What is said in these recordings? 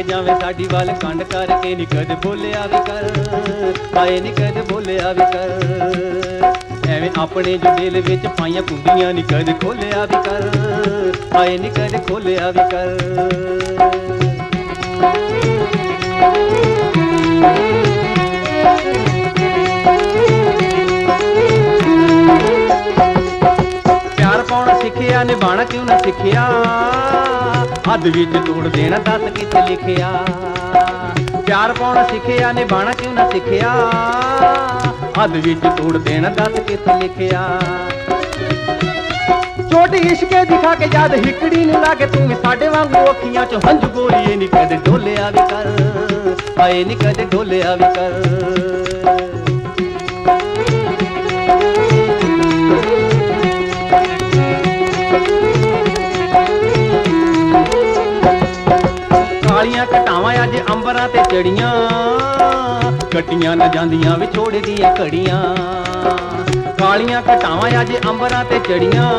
ਜਾਵੇ ਸਾਡੀ ਵੱਲ, ਕੰਡ ਕਰਕੇ ਨੀ ਕਦੇ ਬੋਲਿਆ ਵੀ ਕਰ, ਹਾਏ ਨੀ ਕਦੇ ਬੋਲਿਆ ਵੀ ਕਰ। ਐਵੇਂ ਆਪਣੇ ਜੋ ਦਿਲ ਵਿੱਚ ਪਾਈਆਂ ਕੁੰਡੀਆਂ ਨੀ ਕਦੇ ਖੋਲਿਆ ਵੀ ਕਰ, ਹਾਏ ਨੀ ਕਦੇ ਖੋਲਿਆ ਵੀ ਕਰ। ਪਿਆਰ ਸਿੱਖਿਆ ਨਿਭਾਣਾ ਕਿਉਂ ਨਾ ਸਿੱਖਿਆ? ਹੱਦ ਵਿੱਚ ਤੋੜ ਦੇਣਾ, ਦੱਸ ਕਿੱਥੇ ਲਿਖਿਆ? ਪਿਆਰ ਪਾਉਣਾ ਸਿੱਖਿਆ ਨਿਭਾਣਾ ਕਿਉਂ ਨਾ ਸਿੱਖਿਆ? ਹੱਦ ਵਿੱਚ ਤੋੜ ਦੇਣਾ, ਦੱਸ ਕਿੱਥੇ ਲਿਖਿਆ? ਛੋਟੀ ਇਸ਼ਕੇ ਦਿਖਾ ਕੇ ਜਦ ਹਿਕੜੀ ਨੂੰ ਲਾ ਕੇ ਤੂੰ ਵੀ ਸਾਡੇ ਵਾਂਗੂ ਅੱਖੀਆਂ ਚੋਂ ਹੰਝੂ ਗੋਲੀਏ ਨੀ ਕਦੇ ਡੋਲਿਆ ਵੀ ਕਰ। ਹਾਏ ਨੀ ਕਦੇ ਡੋਲਿਆ ਵੀ ਕਰ। ਤੇ ਚੜੀਆਂ। ਕੱਟੀਆਂ ਨਾ ਜਾਂਦੀਆਂ, ਵਿਛੋੜੇ ਦੀਆਂ ਘੜੀਆਂ। ਕਾਲੀਆਂ ਘਟਾਵਾਂ ਅੱਜ ਅੰਬਰਾਂ ਤੇ ਚੜੀਆਂ।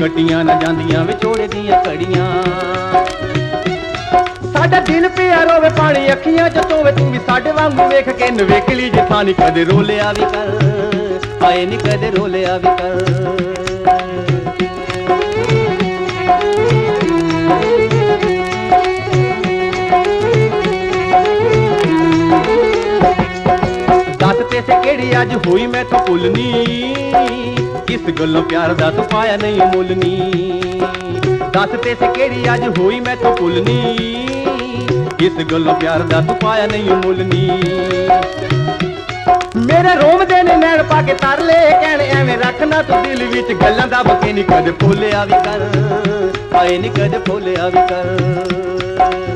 ਕੱਟੀਆਂ ਨਾ ਜਾਂਦੀਆਂ, ਵਿਛੋੜੇ ਦੀਆਂ ਘੜੀਆਂ। ਸਾਡਾ ਦਿਨ ਪਿਆ ਰੋਵੇ ਪਾਣੀ ਅੱਖੀਆਂ ਚ, ਤੋਵੇ ਤੂੰ ਵੀ ਸਾਡੇ ਵਾਂਗੂ ਵੇਖ ਕੇ ਨਵੇਕਲੀ ਜਿਥਾਂ ਨੀ ਕਦੇ ਰੋਲਿਆ ਵੀ ਕਰ। ਹਾਏ ਨੀ ਕਦੇ ਰੋਲਿਆ ਵੀ ਕਰ। ਦੱਸ ਕਿਹੜੀ ਅੱਜ ਹੋਈ ਮੈਥੋਂ ਭੁੱਲਨੀ ਕਿਸ ਗੱਲੋਂ ਪਿਆਰ ਦਾ ਤੂੰ ਪਾਇਆ ਨਹੀਂ ਮੁੱਲਨੀ ਦੱਸ ਤੇ ਸੇ ਕਿਹੜੀ ਅੱਜ ਹੋਈ ਮੈਥੋਂ ਭੁੱਲਨੀ ਕਿਸ ਗੱਲੋਂ ਪਿਆਰ ਦਾ ਤੂੰ ਪਾਇਆ ਨਹੀਂ ਮੁੱਲਨੀ ਮੇਰੇ ਰੋਮ ਦੇ ਨੇ ਨੈਣ ਪਾ ਕੇ ਤਰਲੇ ਕਹਿਣ ਐਵੇਂ ਰੱਖਣਾ ਤੂੰ ਦਿਲ ਵਿੱਚ ਗੱਲਾਂ ਦਾ ਬਕੇ ਨਹੀਂ ਕਦੇ ਭੁੱਲਿਆ ਵੀ ਕਰ। ਆਏ ਨਹੀਂ ਕਦੇ ਭੁੱਲਿਆ ਵੀ ਕਰ।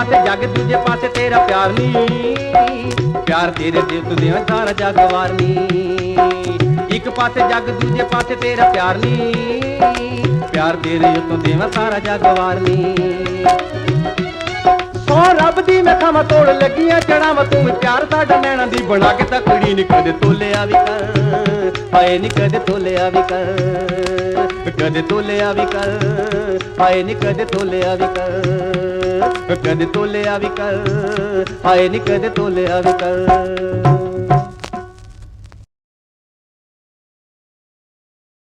ਪਾਸੇ ਜੱਗ ਦੂਜੇ ਪਾਸੇ ਤੇਰਾ ਪਿਆਰ ਨਹੀਂ ਪਿਆਰ ਤੇਰੇ ਦਿਲ ਤੋਂ ਦੇਵਾਂ, ਸਾਰਾ ਜੱਗ ਵਾਰਨੀ ਇੱਕ ਪਾਸੇ ਜੱਗ ਦੂਜੇ ਪਾਸੇ ਤੇਰਾ ਪਿਆਰ ਨਹੀਂ ਪਿਆਰ ਤੇਰੇ ਉਤੋਂ ਦੇਵਾਂ, ਸਾਰਾ ਜੱਗ ਵਾਰਨੀ ਸੋ ਰੱਬ ਦੀ ਮੈਂ ਖਾਵਾਂ ਤੋੜ ਲੱਗੀਆਂ ਚੜਾਵਾਂ ਤੂੰ ਪਿਆਰ ਸਾਡਾ ਨੈਣਾ ਦੀ। ਬਣਾ ਕੇ ਤਕੜੀ ਨੀ ਕਦੇ ਤੋਲਿਆ ਵੀ ਕਰ। ਹਾਏ ਨੀ ਕਦੇ ਤੋਲਿਆ ਵੀ ਕਰ। ਕਦੇ ਤੋਲਿਆ ਵੀ ਕਰ। ਹਾਏ ਨੀ ਕਦੇ ਤੋਲਿਆ ਵੀ ਕਰ। ਕਦੇ ਤੋਲਿਆ ਵੀ ਕਰ ਆਏ ਨੀ ਕਦੇ ਤੋਲਿਆ ਵੀ ਕਰ।